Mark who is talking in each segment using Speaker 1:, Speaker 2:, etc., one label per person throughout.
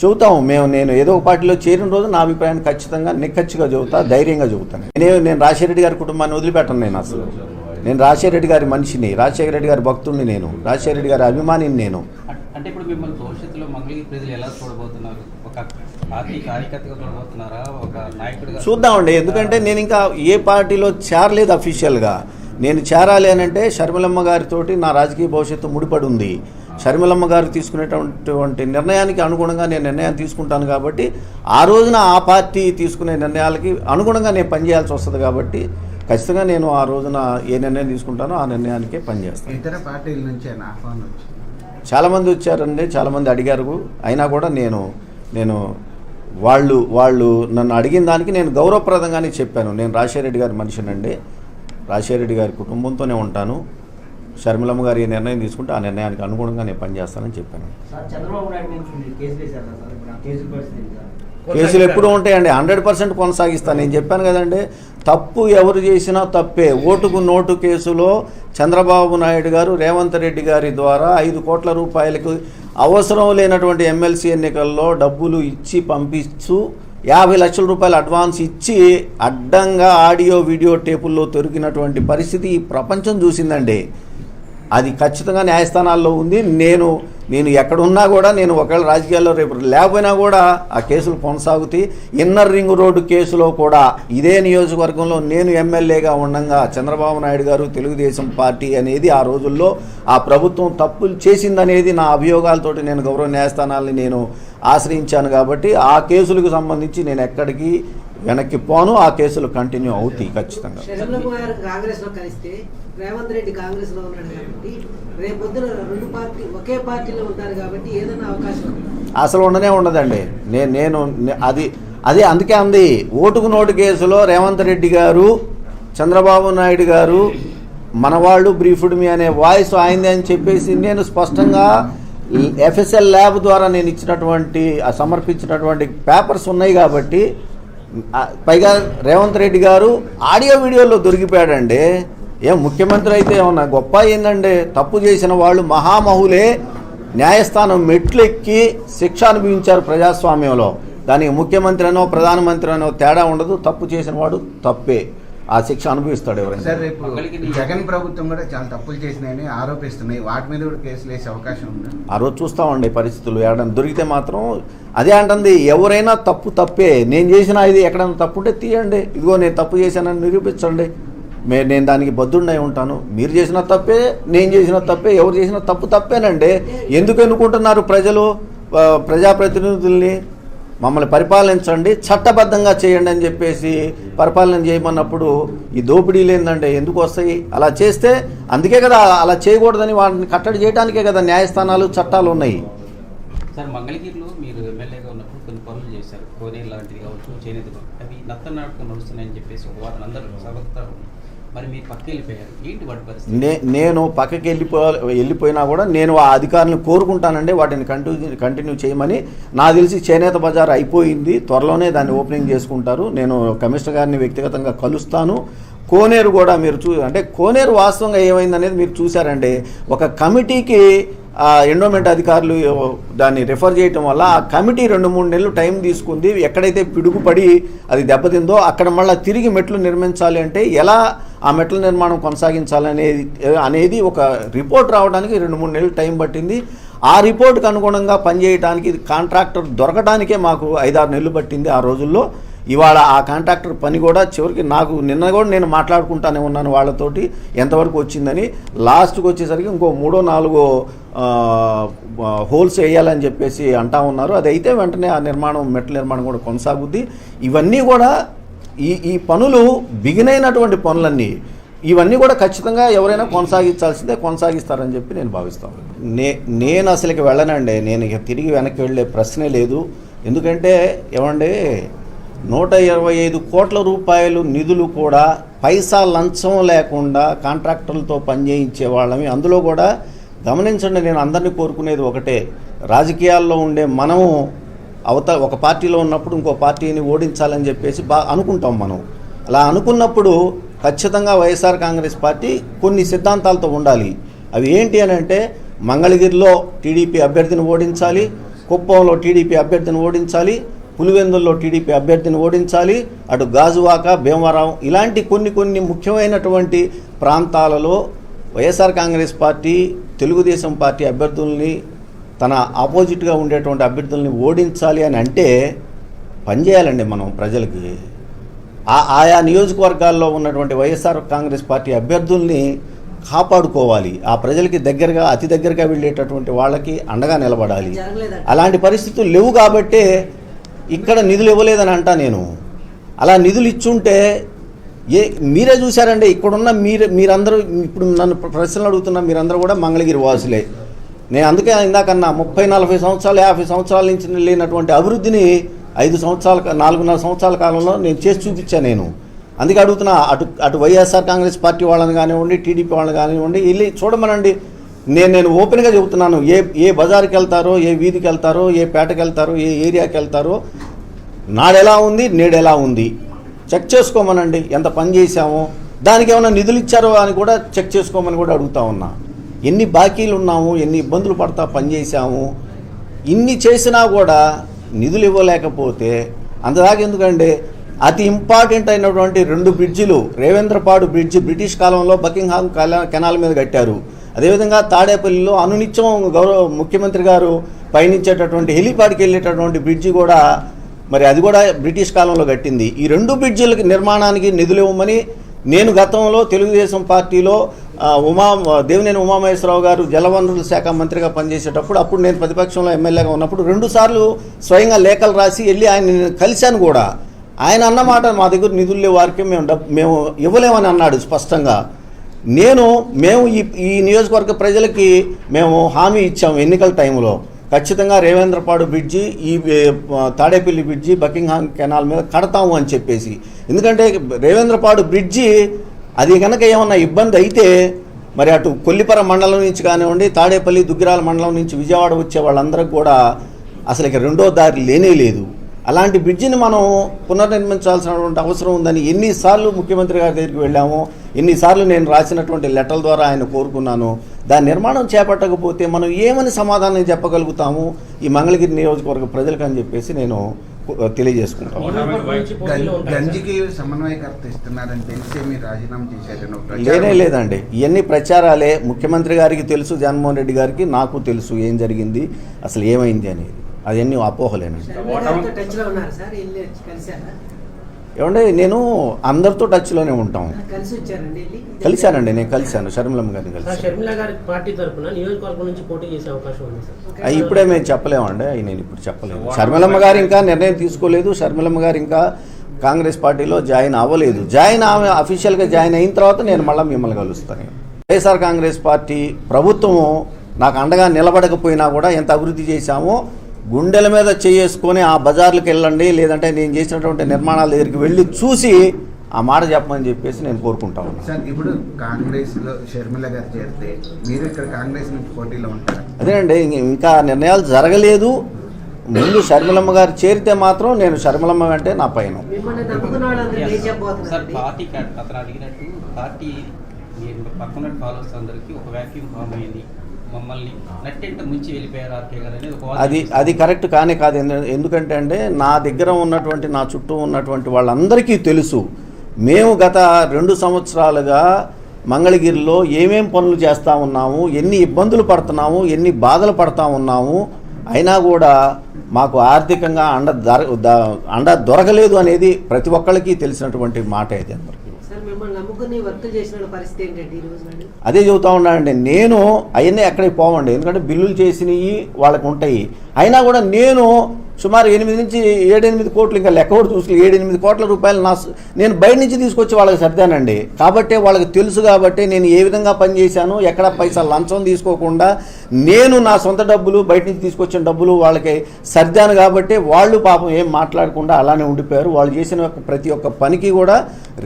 Speaker 1: చెబుతాము మేము నేను ఏదో ఒక పార్టీలో చేరిన రోజు నా అభిప్రాయాన్ని ఖచ్చితంగా నిక్కచ్చిగా చెబుతా ధైర్యంగా చెబుతాను నేను. నేను రాజశేఖర గారి కుటుంబాన్ని వదిలిపెట్టను నేను అసలు. నేను రాజశేఖర రెడ్డి గారి మనిషిని రాజశేఖర రెడ్డి గారి భక్తుడిని నేను రాజశేఖర రెడ్డి గారి అభిమానిని నేను.
Speaker 2: అం- అంటే ఇప్పుడు మిమ్మల్ని భవిష్యత్తులో మంగళగిరి ప్రజలు ఎలా చూడబోతున్నారు? ఒక పార్టీ కార్యకర్తగా చూడబోతున్నారా? ఒక నాయకుడిగా
Speaker 1: చూద్దామండి ఎందుకంటే నేను ఇంకా ఏ పార్టీలో చేరలేదు అఫీషియల్గా నేను చేరాలి అని అంటే షర్మిలమ్మ గారితోటి నా రాజకీయ భవిష్యత్తు ముడిపడి ఉంది. షర్మిలమ్మ గారు తీసుకునేటటువంటి నిర్ణయానికి అనుగుణంగా నేను నిర్ణయం తీసుకుంటాను కాబట్టి ఆ రోజున ఆ పార్టీ తీసుకునే నిర్ణయాలకి అనుగుణంగా నేను పనిచేయాల్సి వస్తుంది కాబట్టి ఖచ్చితంగా నేను ఆ రోజున ఏ నిర్ణయం తీసుకుంటానో ఆ నిర్ణయానికే పనిచేస్తాను.
Speaker 3: ఇతర పార్టీల నుంచి
Speaker 1: చాలామంది వచ్చారండి చాలామంది అడిగారు. అయినా కూడా నేను నేను వాళ్ళు వాళ్ళు నన్ను అడిగిన దానికి నేను గౌరవప్రదంగానే చెప్పాను. నేను రాజశేఖర రెడ్డి గారి మనిషినండి. రాజశేఖర రెడ్డి గారి కుటుంబంతోనే ఉంటాను. షర్మిలమ్మ గారు ఏ నిర్ణయం తీసుకుంటే ఆ నిర్ణయానికి అనుగుణంగా నేను పనిచేస్తానని చెప్పాను.
Speaker 4: కేసులు
Speaker 1: ఎప్పుడు ఉంటాయండి. హండ్రెడ్ పర్సెంట్ కొనసాగిస్తాను. నేను చెప్పాను కదండి తప్పు ఎవరు చేసినా తప్పే. ఓటుకు నోటు కేసులో చంద్రబాబు నాయుడు గారు రేవంత్ రెడ్డి గారి ద్వారా ఐదు కోట్ల రూపాయలకు అవసరం లేనటువంటి ఎమ్మెల్సీ ఎన్నికల్లో డబ్బులు ఇచ్చి పంపిస్తూ యాభై లక్షల రూపాయలు అడ్వాన్స్ ఇచ్చి అడ్డంగా ఆడియో వీడియో టేపుల్లో దొరికినటువంటి పరిస్థితి ఈ ప్రపంచం చూసిందండి. అది ఖచ్చితంగా న్యాయస్థానాల్లో ఉంది. నేను నేను ఎక్కడున్నా కూడా నేను ఒకవేళ రాజకీయాల్లో రేపు లేకపోయినా కూడా ఆ కేసులు కొనసాగుతాయి. ఇన్నర్ రింగ్ రోడ్డు కేసులో కూడా ఇదే నియోజకవర్గంలో నేను ఎమ్మెల్యేగా ఉండగా చంద్రబాబు నాయుడు గారు తెలుగుదేశం పార్టీ అనేది ఆ రోజుల్లో ఆ ప్రభుత్వం తప్పులు చేసిందనేది నా అభియోగాలతోటి నేను గౌరవ న్యాయస్థానాల్ని నేను ఆశ్రయించాను కాబట్టి ఆ కేసులకు సంబంధించి నేను ఎక్కడికి వెనక్కి పోను. ఆ కేసులు కంటిన్యూ అవుతాయి ఖచ్చితంగా.
Speaker 5: గారు రేవంత్ రెడ్డి కాంగ్రెస్లో ఉన్నాడు కాబట్టి రేపొద్దున రెండు పార్టీ ఒకే పార్టీలో ఉంటారు కాబట్టి ఏదైనా అవకాశం
Speaker 1: అసలు ఉండనే ఉండదండి. నేను నేను అది అది అదే అందుకే అంది. ఓటుకు నోటు కేసులో రేవంత్ రెడ్డి గారు చంద్రబాబు నాయుడు గారు మనవాళ్ళు బ్రీఫ్డ్ మీ అనే వాయిస్ ఆయింది అని చెప్పేసి నేను స్పష్టంగా ఎఫ్ఎస్ఎల్ ల్యాబ్ ద్వారా నేను ఇచ్చినటువంటి సమర్పించినటువంటి పేపర్స్ ఉన్నాయి కాబట్టి పైగా రేవంత్ రెడ్డి గారు ఆడియో వీడియోలో దొరికిపోయాడండి. ఏం ముఖ్యమంత్రి అయితే ఏమన్నా గొప్ప ఏందండి తప్పు చేసిన వాళ్ళు మహామహులే. న్యాయస్థానం మెట్లు ఎక్కి శిక్ష అనుభవించారు ప్రజాస్వామ్యంలో. దానికి ముఖ్యమంత్రి అనో ప్రధానమంత్రి అనో తేడా ఉండదు. తప్పు చేసిన వాడు తప్పే. ఆ శిక్ష అనుభవిస్తాడు ఎవరైనా.
Speaker 3: సార్ రేపు జగన్ ప్రభుత్వం కూడా చాలా తప్పులు చేసినాయని ఆరోపిస్తున్నాయి. వాటి మీద కూడా కేసులు వేసే అవకాశం ఉందా?
Speaker 1: ఆ రోజు చూస్తామండి పరిస్థితులు. ఏడన్నా దొరికితే మాత్రం అదే అంటుంది. ఎవరైనా తప్పు తప్పే. నేను చేసిన ఇది ఎక్కడైనా తప్పు ఉంటే తీయండి. ఇదిగో నేను తప్పు చేశానని నిరూపించండి. నేను దానికి బద్దుండై ఉంటాను. మీరు చేసిన తప్పే నేను చేసిన తప్పే ఎవరు చేసిన తప్పు తప్పేనండి. ఎందుకు ఎన్నుకుంటున్నారు ప్రజలు? ప్రజాప్రతినిధుల్ని మమ్మల్ని పరిపాలించండి చట్టబద్ధంగా చేయండి అని చెప్పేసి పరిపాలన చేయమన్నప్పుడు ఈ దోపిడీలు ఏంటంటే ఎందుకు వస్తాయి? అలా చేస్తే అందుకే కదా అలా చేయకూడదని వాటిని కట్టడి చేయడానికే కదా న్యాయస్థానాలు చట్టాలు ఉన్నాయి.
Speaker 2: సార్ మంగళగిరిలో మీరు ఎమ్మెల్యేగా ఉన్నప్పుడు కొన్ని పనులు చేశారు. కోనేరు లాంటివి కావచ్చు చేనేత అవి నత్తనాటకం నడుస్తున్నాయని చెప్పేసి ఒక వాదన అందరూ సభక్తారు
Speaker 1: నే నేను పక్కకి వెళ్ళిపో వెళ్ళిపోయినా కూడా నేను ఆ అధికారులను కోరుకుంటానండి వాటిని కంటిన్యూ కంటిన్యూ చేయమని. నా తెలిసి చేనేత బజార్ అయిపోయింది. త్వరలోనే దాన్ని ఓపెనింగ్ చేసుకుంటారు. నేను కమిషనర్ గారిని వ్యక్తిగతంగా కలుస్తాను. కోనేరు కూడా మీరు చూ అంటే కోనేరు వాస్తవంగా ఏమైందనేది మీరు చూసారండి ఒక కమిటీకి ఎండోమెంట్ అధికారులు దాన్ని రిఫర్ చేయటం వల్ల ఆ కమిటీ రెండు మూడు నెలలు టైం తీసుకుంది. ఎక్కడైతే పిడుగుపడి అది దెబ్బతిందో అక్కడ మళ్ళీ తిరిగి మెట్లు నిర్మించాలి అంటే ఎలా ఆ మెట్ల నిర్మాణం కొనసాగించాలనేది అనేది ఒక రిపోర్ట్ రావడానికి రెండు మూడు నెలలు టైం పట్టింది. ఆ రిపోర్ట్కి అనుగుణంగా పనిచేయడానికి కాంట్రాక్టర్ దొరకడానికే మాకు ఐదారు నెలలు పట్టింది ఆ రోజుల్లో. ఇవాళ ఆ కాంట్రాక్టర్ పని కూడా చివరికి నాకు నిన్న కూడా నేను మాట్లాడుకుంటానే ఉన్నాను వాళ్ళతోటి ఎంతవరకు వచ్చిందని. లాస్ట్కి వచ్చేసరికి ఇంకో మూడో నాలుగో హోల్స్ వేయాలని చెప్పేసి అంటా ఉన్నారు. అది అయితే వెంటనే ఆ నిర్మాణం మెట్ల నిర్మాణం కూడా కొనసాగుద్ది. ఇవన్నీ కూడా ఈ ఈ పనులు బిగినైనటువంటి పనులన్నీ ఇవన్నీ కూడా ఖచ్చితంగా ఎవరైనా కొనసాగించాల్సిందే కొనసాగిస్తారని చెప్పి నేను భావిస్తాను నే నేను అసలుకి వెళ్ళనండి. నేను ఇక తిరిగి వెనక్కి వెళ్ళే ప్రశ్నే లేదు. ఎందుకంటే ఏమండి నూట ఇరవై ఐదు కోట్ల రూపాయలు నిధులు కూడా పైసా లంచం లేకుండా కాంట్రాక్టర్లతో పనిచేయించే వాళ్ళమి. అందులో కూడా గమనించండి నేను అందరినీ కోరుకునేది ఒకటే. రాజకీయాల్లో ఉండే మనము అవత ఒక పార్టీలో ఉన్నప్పుడు ఇంకో పార్టీని ఓడించాలని చెప్పేసి బా అనుకుంటాం మనం. అలా అనుకున్నప్పుడు ఖచ్చితంగా వైఎస్ఆర్ కాంగ్రెస్ పార్టీ కొన్ని సిద్ధాంతాలతో ఉండాలి. అవి ఏంటి అని అంటే మంగళగిరిలో టీడీపీ అభ్యర్థిని ఓడించాలి కుప్పంలో టీడీపీ అభ్యర్థిని ఓడించాలి పులివెందుల్లో టీడీపీ అభ్యర్థిని ఓడించాలి అటు గాజువాక భీమవరం ఇలాంటి కొన్ని కొన్ని ముఖ్యమైనటువంటి ప్రాంతాలలో YSR Congress party Telugu Desam party అభ్యర్థుల్ని తన ఆపోజిట్గా ఉండేటువంటి అభ్యర్థుల్ని ఓడించాలి అని అంటే పనిచేయాలండి మనం ప్రజలకి. ఆ ఆయా నియోజకవర్గాల్లో ఉన్నటువంటి వైఎస్ఆర్ కాంగ్రెస్ పార్టీ అభ్యర్థుల్ని కాపాడుకోవాలి. ఆ ప్రజలకి దగ్గరగా అతి దగ్గరగా వెళ్ళేటటువంటి వాళ్ళకి అండగా నిలబడాలి. అలాంటి పరిస్థితులు లేవు కాబట్టే ఇక్కడ నిధులు ఇవ్వలేదని అంటా నేను. అలా నిధులు ఇచ్చుంటే ఏ మీరే చూశారండి ఇక్కడున్న మీరే మీరందరూ ఇప్పుడు నన్ను ప్రశ్నలు అడుగుతున్న మీరందరూ కూడా మంగళగిరి వాసులే. నేను అందుకే ఇందాకన్నా ముప్పై నలభై సంవత్సరాలు యాభై సంవత్సరాల నుంచి లేనటువంటి అభివృద్ధిని ఐదు సంవత్సరాల నాలుగున్నర సంవత్సరాల కాలంలో నేను చేసి చూపించాను నేను. అందుకే అడుగుతున్నా అటు అటు వైఎస్ఆర్ కాంగ్రెస్ పార్టీ వాళ్ళని కానివ్వండి టీడీపీ వాళ్ళని కానివ్వండి వెళ్ళి చూడమనండి. నేను నేను ఓపెన్గా చెబుతున్నాను. ఏ ఏ బజార్కి వెళ్తారో ఏ వీధికి వెళ్తారో ఏ పేటకి వెళ్తారో ఏ ఏరియాకి వెళ్తారో నాడెలా ఉంది నేడెలా ఉంది? చెక్ చేసుకోమనండి. ఎంత పని చేశామో. దానికి ఏమైనా నిధులు ఇచ్చారో అని కూడా చెక్ చేసుకోమని కూడా అడుగుతా ఉన్నా. ఎన్ని బాకీలు ఉన్నాము ఎన్ని ఇబ్బందులు పడతా పనిచేసాము ఇన్ని చేసినా కూడా నిధులు ఇవ్వలేకపోతే అంతదాకా ఎందుకంటే అతి ఇంపార్టెంట్ అయినటువంటి రెండు బ్రిడ్జిలు రేవేంద్రపాడు బ్రిడ్జి బ్రిటిష్ కాలంలో బకింగ్హామ్ కెనాల్ మీద కట్టారు. అదేవిధంగా తాడేపల్లిలో అనునిత్యం గౌరవ ముఖ్యమంత్రి గారు పయనించేటటువంటి హెలిపాడ్కి వెళ్ళేటటువంటి బ్రిడ్జి కూడా మరి అది కూడా బ్రిటిష్ కాలంలో కట్టింది. ఈ రెండు బ్రిడ్జిలకి నిర్మాణానికి నిధులు ఇవ్వమని నేను గతంలో తెలుగుదేశం పార్టీలో ఉమా దేవినేని ఉమామహేశ్వరరావు గారు జలవనరుల శాఖ మంత్రిగా పనిచేసేటప్పుడు అప్పుడు నేను ప్రతిపక్షంలో ఎమ్మెల్యేగా ఉన్నప్పుడు రెండుసార్లు స్వయంగా లేఖలు రాసి వెళ్ళి ఆయన కలిశాను కూడా. ఆయన అన్నమాట మా దగ్గర నిధులు లేవు వారికి మేము మేము ఇవ్వలేమని అన్నాడు స్పష్టంగా. నేను మేము ఈ ఈ నియోజకవర్గ ప్రజలకి మేము హామీ ఇచ్చాము ఎన్నికల టైంలో. ఖచ్చితంగా రేవేంద్రపాడు బ్రిడ్జి ఈ తాడేపల్లి బ్రిడ్జి బకింగ్హామ్ కెనాల్ మీద కడతాము అని చెప్పేసి. ఎందుకంటే రేవేంద్రపాడు బ్రిడ్జి అది కనుక ఏమన్నా ఇబ్బంది అయితే మరి అటు కొల్లిపర మండలం నుంచి కానివ్వండి తాడేపల్లి దుగ్గిరాల మండలం నుంచి విజయవాడ వచ్చే వాళ్ళందరికీ కూడా అసలు ఇక రెండో దారి లేనే లేదు. అలాంటి బ్రిడ్జిని మనం పునర్నిర్మించాల్సినటువంటి అవసరం ఉందని ఎన్నిసార్లు ముఖ్యమంత్రి గారి దగ్గరికి వెళ్ళాము. ఎన్నిసార్లు నేను రాసినటువంటి లెటర్ల ద్వారా ఆయన కోరుకున్నాను. దాని నిర్మాణం చేపట్టకపోతే మనం ఏమని సమాధానం చెప్పగలుగుతాము? ఈ మంగళగిరి నియోజకవర్గ ప్రజలకు అని చెప్పేసి నేను తెలియజేసుకుంటాను. లేనే లేదండి. ఇవన్నీ ప్రచారాలే ముఖ్యమంత్రి గారికి తెలుసు జగన్మోహన్ రెడ్డి గారికి నాకు తెలుసు ఏం జరిగింది అసలు ఏమైంది అనేది. అవన్నీ అపోహలేనండి. ఏమంటే నేను అందరితో టచ్లోనే ఉంటాం.
Speaker 5: కలిసి వచ్చారండి వెళ్ళి.
Speaker 1: కలిశానండి నేను కలిశాను షర్మిలమ్మ గారిని కలిశాను.
Speaker 6: షర్మిల గారి పార్టీ తరఫున నియోజకవర్గం నుంచి పోటీ చేసే అవకాశం ఉంది సార్.
Speaker 1: అవి ఇప్పుడే మేము చెప్పలేమండి అవి నేను ఇప్పుడు చెప్పలేను షర్మిలమ్మ గారు ఇంకా నిర్ణయం తీసుకోలేదు షర్మిలమ్మ గారు ఇంకా కాంగ్రెస్ పార్టీలో జాయిన్ అవ్వలేదు. జాయిన్ ఆమె అఫీషియల్గా జాయిన్ అయిన తర్వాత నేను మళ్ళీ మిమ్మల్ని కలుస్తాను. వైఎస్ఆర్ కాంగ్రెస్ పార్టీ ప్రభుత్వము నాకు అండగా నిలబడకపోయినా కూడా ఎంత అభివృద్ధి చేశామో గుండెల మీద చేసుకొని ఆ బజార్లకు వెళ్ళండి లేదంటే నేను చేసినటువంటి నిర్మాణాల దగ్గరికి వెళ్ళి చూసి ఆ మాట చెప్పమని చెప్పేసి నేను కోరుకుంటా ఉన్నాను.
Speaker 3: సార్ ఇప్పుడు కాంగ్రెస్లో షర్మిల గారు చేరితే మీరు ఇక్కడ కాంగ్రెస్ నుంచి పోటీలో ఉంటారు?
Speaker 1: అదేనండి ఇంక- నిర్ణయాలు జరగలేదు. ముందు షర్మిలమ్మ గారు చేరితే మాత్రం నేను షర్మిలమ్మ అంటే నా పైన.
Speaker 2: పార్టీ పక్కన ఫాలోవర్స్ అందరికీ ఒక వ్యాక్యూమ్ ఫామ్ అయింది. మమ్మల్ని నట్టెంట ముంచి వెళ్ళిపోయారు
Speaker 1: అది. అది కరెక్ట్ కానే కాదు. ఎందు- ఎందుకంటే అంటే నా దగ్గర ఉన్నటువంటి నా చుట్టూ ఉన్నటువంటి వాళ్ళందరికీ తెలుసు మేము గత రెండు సంవత్సరాలుగా మంగళగిరిలో ఏమేం పనులు చేస్తూ ఉన్నాము ఎన్ని ఇబ్బందులు పడుతున్నాము ఎన్ని బాధలు పడతా ఉన్నాము అయినా కూడా మాకు ఆర్థికంగా అండ అండ దొరకలేదు అనేది ప్రతి ఒక్కళ్ళకి తెలిసినటువంటి మాట ఇది
Speaker 5: మిమ్మల్ని నమ్ముకుని చేసిన పరిస్థితి ఈ రోజు
Speaker 1: అదే చెబుతా ఉన్నానండి నేను అవన్నీ ఎక్కడికి పోవండి ఎందుకంటే బిల్లులు చేసినవి వాళ్ళకు ఉంటాయి. అయినా కూడా నేను సుమారు ఎనిమిది నుంచి ఏడెనిమిది కోట్లు ఇంకా లెక్క కూడా చూసి ఏడెనిమిది కోట్ల రూపాయలు నా నేను బయట నుంచి తీసుకొచ్చి వాళ్ళకి సర్దానండి. కాబట్టి వాళ్ళకి తెలుసు కాబట్టి నేను ఏ విధంగా పనిచేశాను ఎక్కడ పైసా లంచం తీసుకోకుండా నేను నా సొంత డబ్బులు బయట నుంచి తీసుకొచ్చిన డబ్బులు వాళ్ళకి సర్దాను కాబట్టి వాళ్ళు పాపం ఏం మాట్లాడకుండా అలానే ఉండిపోయారు. వాళ్ళు చేసిన యొక్క ప్రతి ఒక్క పనికి కూడా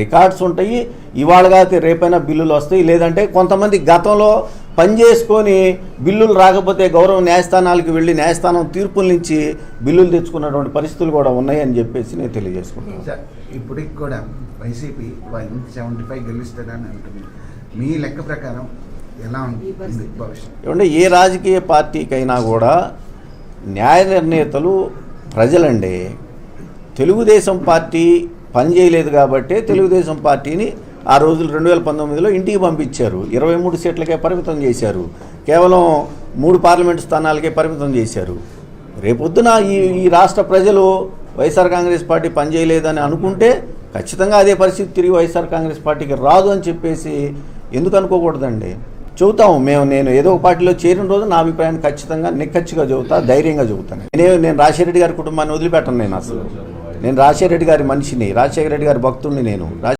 Speaker 1: రికార్డ్స్ ఉంటాయి. ఇవాళ కాకపోతే రేపైనా బిల్లులు వస్తాయి. లేదంటే కొంతమంది గతంలో పని చేసుకొని బిల్లులు రాకపోతే గౌరవ న్యాయస్థానాలకు వెళ్ళి న్యాయస్థానం తీర్పుల నుంచి బిల్లులు తెచ్చుకున్నటువంటి పరిస్థితులు కూడా ఉన్నాయని చెప్పేసి నేను తెలియజేసుకుంటాను
Speaker 3: సార్ ఇప్పటికి కూడా వైసీపీ సెవెంటీ ఫైవ్ గెలుస్తుందని అంటుంది మీ లెక్క ప్రకారం ఎలా ఉంటుంది. భవిష్యత్
Speaker 1: ఏమంటే ఏ రాజకీయ పార్టీకైనా కూడా న్యాయ నిర్ణేతలు ప్రజలండి. తెలుగుదేశం పార్టీ పనిచేయలేదు కాబట్టే తెలుగుదేశం పార్టీని ఆ రోజులు రెండు వేల పంతొమ్మిదిలో ఇంటికి పంపించారు. ఇరవై మూడు సీట్లకే పరిమితం చేశారు. కేవలం మూడు పార్లమెంటు స్థానాలకే పరిమితం చేశారు. రేపొద్దున ఈ ఈ రాష్ట్ర ప్రజలు వైఎస్ఆర్ కాంగ్రెస్ పార్టీ పనిచేయలేదని అనుకుంటే ఖచ్చితంగా అదే పరిస్థితి తిరిగి వైఎస్ఆర్ కాంగ్రెస్ పార్టీకి రాదు అని చెప్పేసి ఎందుకు అనుకోకూడదండి? చెబుతాము. మేము నేను ఏదో ఒక పార్టీలో చేరిన రోజు నా అభిప్రాయాన్ని ఖచ్చితంగా నిక్కచ్చిగా చెబుతా ధైర్యంగా చెబుతాను నేను నేను రాజశేఖర రెడ్డి గారి కుటుంబాన్ని వదిలిపెట్టను నేను అసలు. నేను రాజశేఖర రెడ్డి గారి మనిషిని రాజశేఖర రెడ్డి గారి భక్తుడిని నేను.